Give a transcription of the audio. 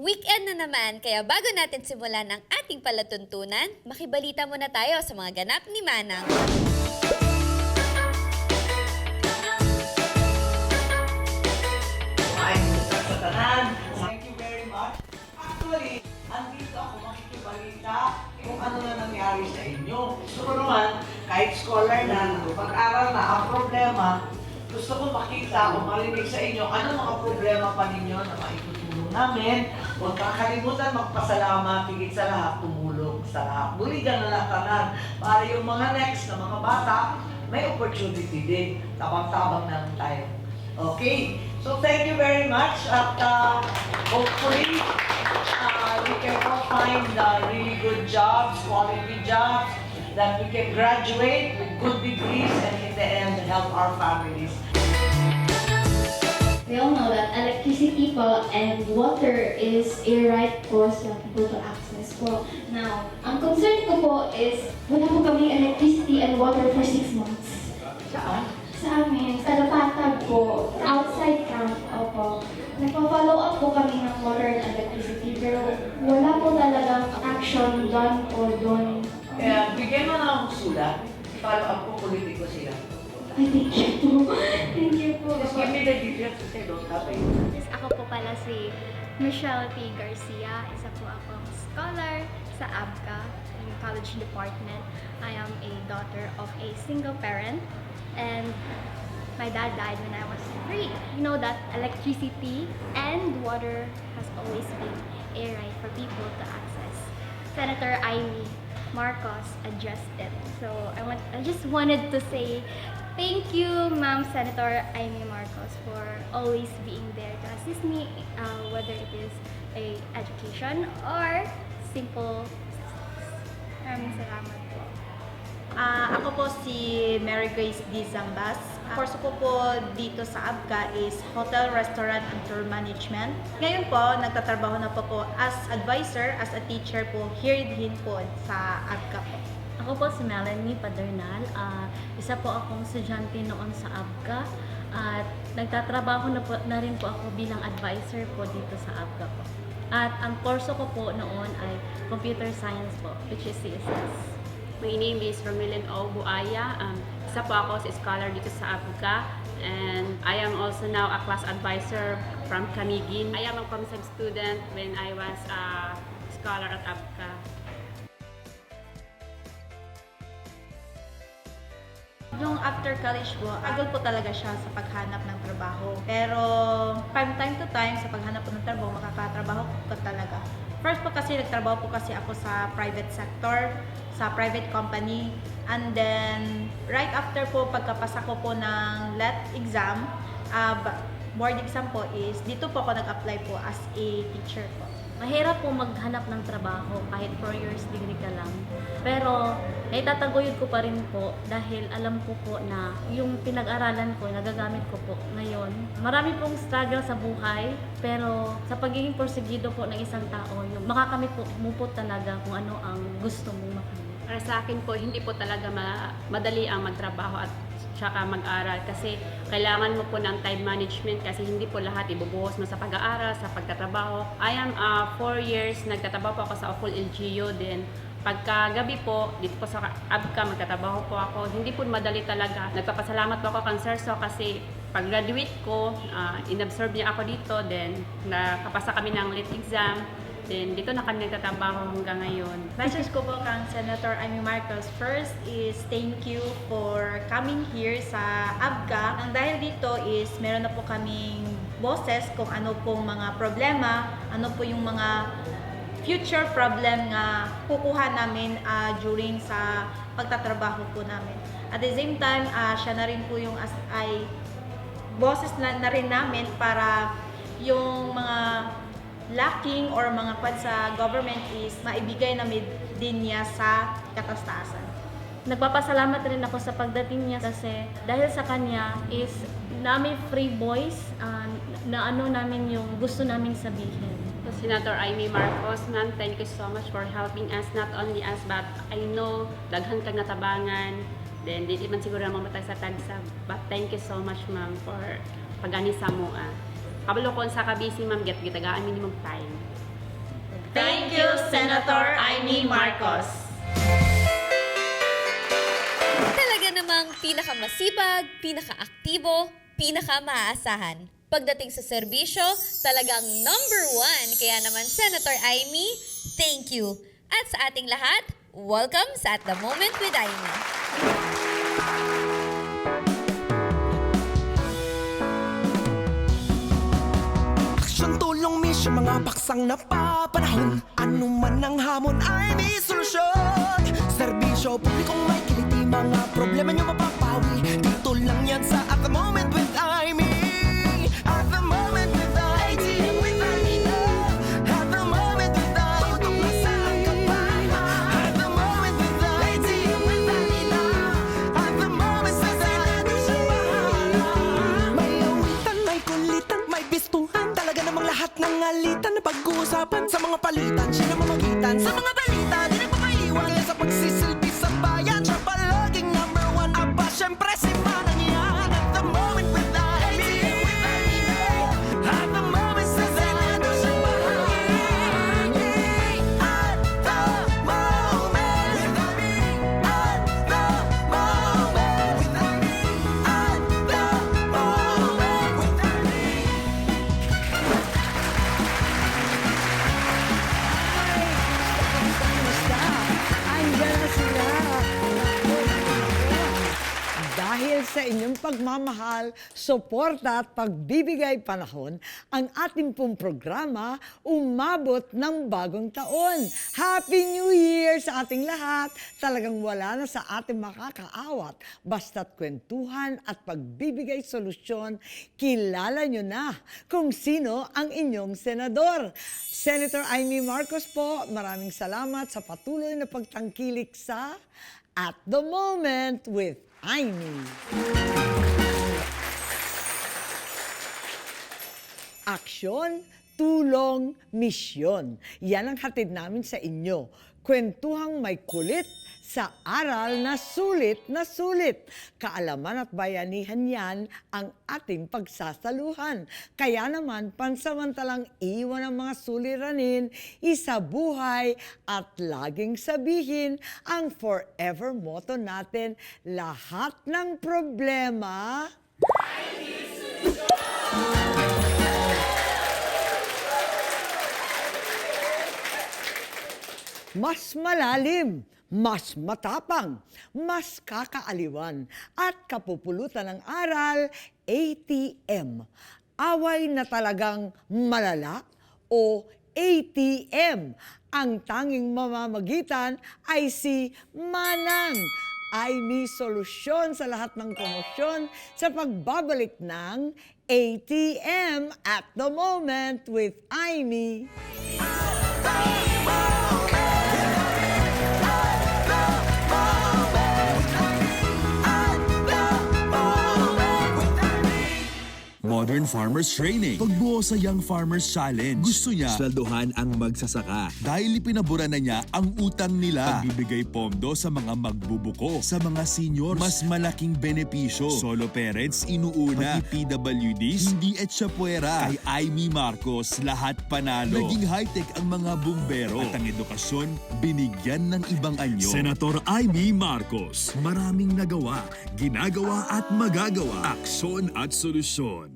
Weekend na naman, kaya bago natin simulan ang ating palatuntunan, makibalita muna tayo sa mga ganap ni Manang. Ay, sa tanan. Thank you very much. Actually, andito ako makikibalita kung ano na nangyari sa inyo. Gusto ko naman, kahit scholar na, pag-aral na, ang problema, gusto ko makita o marinig sa inyo ano mga problema pa ninyo na maitutulong namin. Huwag kakalimutan magpasalamat, higit sa lahat, tumulong sa lahat. Buligan na tanan para yung mga next na mga bata, may opportunity din. Tabang-tabang na tayo. Okay, so thank you very much at uh, hopefully uh, we can all find uh, really good jobs, quality jobs, that we can graduate with good degrees and in the end help our families. We all know that electricity po and water is a right po sa people to access po. Now, ang concern ko po is wala po kami electricity and water for six months. Saan? Sa amin, sa Lapatag po, outside camp, opo. Nagpa-follow up po kami ng water and electricity pero wala po talagang action done po doon. Kaya bigyan mo na akong sulat, follow up ko politiko sila. Ay, thank you ako po pala si Michelle P. Garcia. Isa po akong scholar sa ABCA, yung College Department. I am a daughter of a single parent and my dad died when I was three. You know that electricity and water has always been a right for people to access. Senator Amy Marcos addressed it. So I want I just wanted to say thank you, Ma'am Senator Amy Marcos, for always being there to assist me, uh, whether it is a education or simple Maraming salamat po. Ah, ako po si Mary Grace D. Zambas. Ang Course ko po dito sa ABCA is Hotel, Restaurant and Tour Management. Ngayon po, nagtatrabaho na po po as advisor, as a teacher po here din po sa ABCA po. Ako po si Melanie Padernal. Ah, isa po akong estudyante noon sa ABCA at nagtatrabaho na, po, na rin po ako bilang advisor po dito sa ABCA po. At ang kurso ko po noon ay Computer Science po, which is CSS. My name is Romilin O. Buaya. Um, isa po ako sa scholar dito sa Abuga. And I am also now a class advisor from Camigin. I am a concept student when I was a scholar at Abuga. Yung after college po, agol po talaga siya sa paghanap ng trabaho. Pero from time to time, sa paghanap po ng trabaho, makakatrabaho ko talaga. First po kasi, nagtrabaho po kasi ako sa private sector, sa private company. And then, right after po, pagkapasa ko po ng LET exam, uh, board exam po is, dito po ako nag-apply po as a teacher po. Mahirap po maghanap ng trabaho kahit 4 years degree ka lang. Pero naitataguyod ko pa rin po dahil alam ko po na yung pinag-aralan ko, nagagamit ko po ngayon. Marami pong struggle sa buhay, pero sa pagiging porsigido po ng isang tao, yung makakamit po mo talaga kung ano ang gusto mong makamit. Para sa akin po, hindi po talaga ma- madali ang magtrabaho at tsaka mag-aral kasi kailangan mo po ng time management kasi hindi po lahat ibubuhos mo sa pag-aaral, sa pagtatrabaho. I am 4 years, nagtatrabaho po ako sa full LGU din. Pagka gabi po, dito po sa ABCA, magtatrabaho po ako. Hindi po madali talaga. Nagpapasalamat po ako kang Serso kasi pag graduate ko, uh, inabsorb niya ako dito. Then, nakapasa kami ng lit exam. Then, dito na kami nagtatrabaho hanggang ngayon. Message ko po kang Senator Amy Marcos. First is thank you for coming here sa ABCA. Ang dahil dito is meron na po kaming boses kung ano pong mga problema, ano po yung mga future problem nga kukuha namin ah, during sa pagtatrabaho po namin. At the same time, ah, siya na rin po yung as, ay boses na, na rin namin para yung lacking or mga kwan sa government is maibigay namin din niya sa katastasan. Nagpapasalamat rin ako sa pagdating niya kasi dahil sa kanya is namin free voice ah, na ano namin yung gusto naming sabihin. So, Senator Amy Marcos, ma'am, thank you so much for helping us, not only us, but I know daghan kang natabangan, then di di man siguro mamatay sa tagsab. But thank you so much, ma'am, for pagani sa mo. Ah. Kabalo ko sa kabisi, ma'am, get gitagaan minimum time. Senator Amy Marcos. Talaga namang pinakamasipag, pinakaaktibo, pinakamaasahan. Pagdating sa serbisyo, talagang number one. Kaya naman, Senator Amy, thank you. At sa ating lahat, welcome sa At The Moment with Amy. Misyon, mga paksang napapanahon. Ano man ang hamon ay may solusyon. Serbisyo, publikong may kiliti Mga problema nyo mapapawi. Dito lang yan sa At The Moment with pag-uusapan Sa mga palitan, siya na mamagitan. Sa mga pagmamahal, suporta at pagbibigay panahon, ang ating pong programa umabot ng bagong taon. Happy New Year sa ating lahat! Talagang wala na sa ating makakaawat. Basta't kwentuhan at pagbibigay solusyon, kilala nyo na kung sino ang inyong senador. Senator Amy Marcos po, maraming salamat sa patuloy na pagtangkilik sa At the Moment with Amy. Aksyon, tulong, misyon. Yan ang hatid namin sa inyo. Kwentuhang may kulit sa aral na sulit na sulit. Kaalaman at bayanihan yan ang ating pagsasaluhan. Kaya naman, pansamantalang iwan ang mga suliranin, isabuhay at laging sabihin ang forever motto natin, lahat ng problema mas malalim, mas matapang, mas kakaaliwan, at kapupulutan ng aral, ATM. Away na talagang malala o ATM. Ang tanging mamamagitan ay si Manang. Ay may solusyon sa lahat ng komosyon sa pagbabalik ng ATM at the moment with Amy. Modern Farmers Training. Pagbuo sa Young Farmers Challenge. Gusto niya Sweldohan ang magsasaka. dahil ipinabura na niya ang utang nila. Pagbibigay pondo sa mga magbubuko. Sa mga seniors, mas malaking benepisyo. Solo parents, inuuna. Pati PWDs, hindi etsapuera. Kay Amy Marcos, lahat panalo. Naging high-tech ang mga bumbero. At ang edukasyon, binigyan ng ibang anyo. Senator Amy Marcos. Maraming nagawa, ginagawa at magagawa. Aksyon at solusyon.